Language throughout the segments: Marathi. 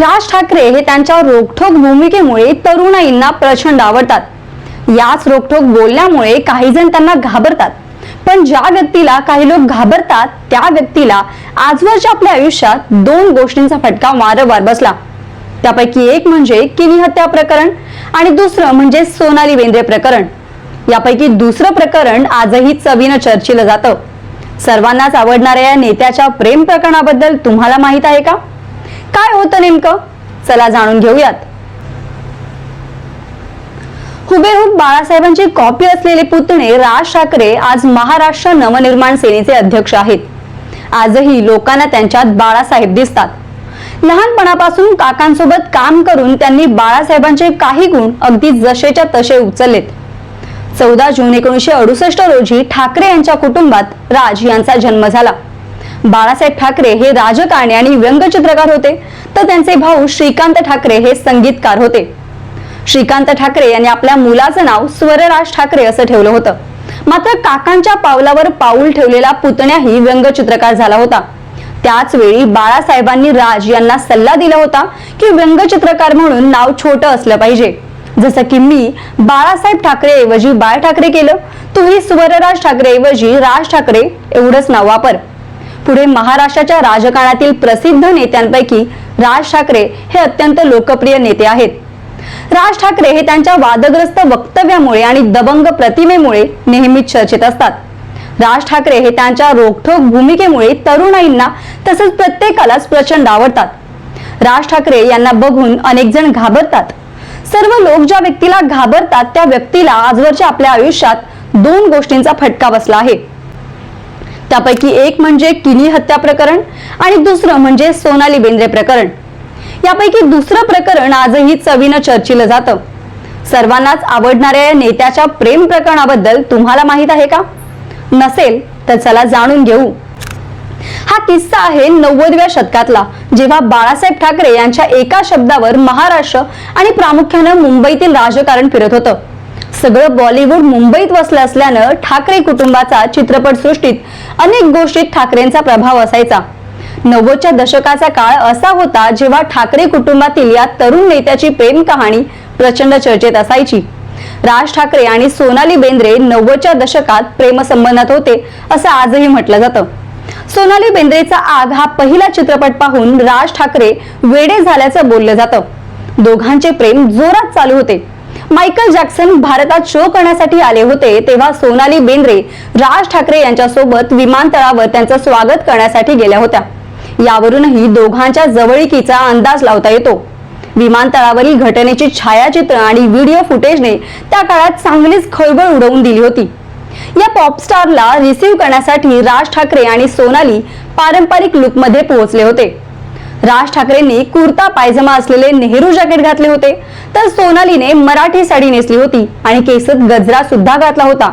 राज ठाकरे हे त्यांच्या रोखठोक भूमिकेमुळे तरुणाईंना प्रचंड आवडतात. याच रोखठोक बोलण्यामुळे काही जण त्यांना घाबरतात. पण ज्या व्यक्तीला काही लोक घाबरतात त्या व्यक्तीला आजवरच्या आपल्या आयुष्यात दोन गोष्टींचा फटका वारंवार बसला. त्यापैकी एक म्हणजे किनी हत्या प्रकरण आणि दुसरं म्हणजे सोनाली बेंद्रे प्रकरण. यापैकी दुसरं प्रकरण आजही चवीनं चर्चिलं जातं. सर्वांनाच आवडणाऱ्या या नेत्याच्या प्रेम प्रकरणाबद्दल तुम्हाला माहीत आहे का? काय होतं नेमकं? चला जाणून घेऊयात. हुबेहूब बाळासाहेबांची कॉपी असलेले पुतणे राज ठाकरे आज महाराष्ट्र नवनिर्माण सेनेचे अध्यक्ष आहेत. आजही लोकांना त्यांच्यात बाळासाहेब दिसतात. लहानपणापासून काकांसोबत काम करून त्यांनी बाळासाहेबांचे काही गुण अगदी जसेच्या तसे उचललेत. चौदा जून एकोणीसशे अडुसष्ट रोजी ठाकरे यांच्या कुटुंबात राज यांचा जन्म झाला. बाळासाहेब ठाकरे हे राजकारणी आणि व्यंगचित्रकार होते. तर त्यांचे भाऊ श्रीकांत ठाकरे हे संगीतकार होते. श्रीकांत ठाकरे यांनी आपल्या मुलाचं नाव स्वरराज ठाकरे असं ठेवलं होतं. मात्र काकांच्या पावलावर पाऊल ठेवलेला पुतण्याही व्यंगचित्रकार झाला होता. त्याच वेळी बाळासाहेबांनी राज यांना सल्ला दिला होता की व्यंगचित्रकार म्हणून नाव छोटं असलं पाहिजे. जसं की मी बाळासाहेब ठाकरे ऐवजी बाळ ठाकरे केलं तूही स्वरराज ठाकरे ऐवजी राज ठाकरे एवढंच नाव वापर. पुढे महाराष्ट्राच्या राजकारणातील प्रसिद्ध नेत्यांपैकी राज ठाकरे हे अत्यंत लोकप्रिय नेते आहेत. राज ठाकरे हे त्यांच्या वादग्रस्त वक्तव्यामुळे आणि दबंग प्रतिमेमुळे नेहमीच चर्चेत असतात. राज ठाकरे हे त्यांच्या रोखठोक भूमिकेमुळे तरुणाईंना तसंच प्रत्येकालाच प्रचंड आवडतात. राज ठाकरे यांना बघून अनेक जण घाबरतात. सर्व लोक ज्या व्यक्तीला घाबरतात त्या व्यक्तीला आजवरच्या आपल्या आयुष्यात दोन गोष्टींचा फटका बसला आहे. त्यापैकी एक म्हणजे किनी हत्या प्रकरण आणि दुसरं म्हणजे सोनाली बेंद्रे प्रकरण. यापैकी दुसरं प्रकरण आजही चवीनं चर्चिलं जातं. सर्वांनाच आवडणाऱ्या या नेत्याच्या प्रेम प्रकरणाबद्दल तुम्हाला माहीत आहे का? नसेल तर चला जाणून घेऊ. हा किस्सा आहे नव्वदव्या शतकातला जेव्हा बाळासाहेब ठाकरे यांच्या एका शब्दावर महाराष्ट्र आणि प्रामुख्यानं मुंबईतील राजकारण फिरत होतं. सगळं बॉलिवूड मुंबईत वसलं असल्यानं ठाकरे कुटुंबाचा चित्रपटसृष्टीत अनेक गोष्टीत ठाकरेंचा प्रभाव असायचा. नव्वदच्या दशकाचा काळ असा होता जेव्हा ठाकरे कुटुंबातील या तरुण नेत्याची प्रेम कहाणी प्रचंड चर्चेत असायची. राज ठाकरे आणि सोनाली बेंद्रे नव्वदच्या दशकात प्रेमसंबंधात होते असं आजही म्हटलं जातं. सोनाली बेंद्रेचा आग हा पहिला चित्रपट पाहून राज ठाकरे वेडे झाल्याचं बोललं जातं. दोघांचे प्रेम जोरात चालू होते. मायकल जॅक्सन भारतात शो करण्यासाठी आले होते तेव्हा सोनाली बेंद्रे राज ठाकरे यांच्यासोबत विमानतळावर त्यांचं स्वागत करण्यासाठी गेल्या होत्या. यावरूनही दोघांच्या जवळीकीचा अंदाज लावता येतो. विमानतळावरील घटनेची छायाचित्र आणि व्हिडिओ फुटेजने त्या काळात चांगलीच खळबळ उडवून दिली होती. या पॉपस्टारला रिसीव्ह करण्यासाठी राज ठाकरे आणि सोनाली पारंपरिक लुकमध्ये पोहोचले होते. राज ठाकरेंनी कुर्ता पायजमा असलेले नेहरू जॅकेट घातले होते. तर सोनालीने मराठी साडी नेसली होती आणि केसत गजरा सुद्धा घातला होता.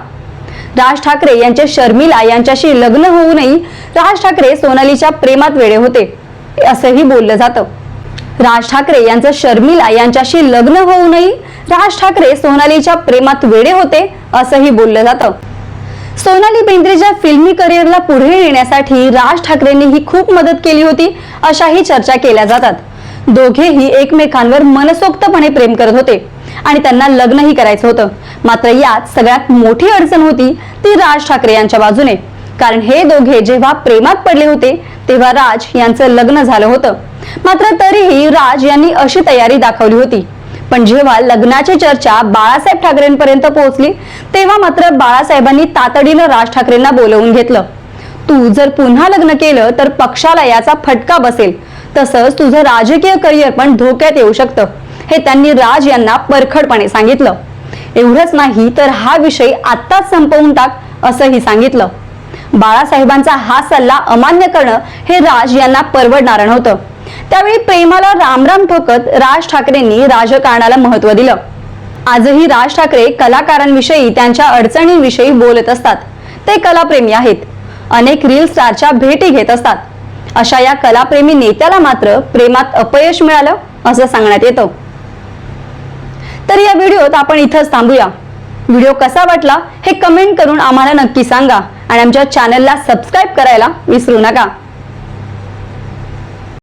राज ठाकरे यांचे शर्मिला यांच्याशी लग्न होऊनही राज ठाकरे सोनालीच्या प्रेमात वेडे होते. असंही बोललं जातं. राज ठाकरे यांचं शर्मिला यांच्याशी लग्न होऊनही राज ठाकरे सोनालीच्या प्रेमात वेडे होते असंही बोललं जातं. सोनाली बेंद्रेच्या फिल्मी करिअरला पुढे नेण्यासाठी राज ठाकरेंनी ही खूप मदत केली होती अशाही चर्चा केल्या जातात. दोघेही एकमेकांवर मनसोक्तपणे प्रेम करत होते आणि त्यांना लग्नही करायचं होतं. मात्र यात सगळ्यात मोठी अडचण होती ती राज ठाकरे यांच्या बाजूने. कारण हे दोघे जेव्हा प्रेमात पडले होते तेव्हा राज यांचं लग्न झालं होतं. मात्र तरीही राज यांनी अशी तयारी दाखवली होती. पण जेव्हा लग्नाची चर्चा बाळासाहेब ठाकरेंपर्यंत पोहोचली तेव्हा मात्र बाळासाहेबांनी तातडीनं राज ठाकरेंना बोलवून घेतलं. तू जर पुन्हा लग्न केलं तर पक्षाला याचा फटका बसेल. तसंच तुझं राजकीय करिअर पण धोक्यात येऊ शकतं. हे त्यांनी राज यांना परखडपणे सांगितलं. एवढंच नाही तर हा विषय आत्ताच संपवून टाक असंही सांगितलं. बाळासाहेबांचा हा सल्ला अमान्य करणं हे राज यांना परवडणार नव्हतं. त्यावेळी प्रेमाला रामराम ठोकत राज ठाकरेंनी राजकारणाला महत्त्व दिलं. आजही राज ठाकरे कलाकारांविषयी त्यांच्या अडचणींविषयी बोलत असतात. ते कलाप्रेमी आहेत. अनेक रील स्टारच्या भेटी घेत असतात. अशा या कलाप्रेमी नेत्याला मात्र प्रेमात अपयश मिळालं असं सांगण्यात येतं. तर या व्हिडिओत आपण इथंच थांबूया. व्हिडिओ कसा वाटला हे कमेंट करून आम्हाला नक्की सांगा आणि आमच्या चॅनलला सबस्क्राईब करायला विसरू नका.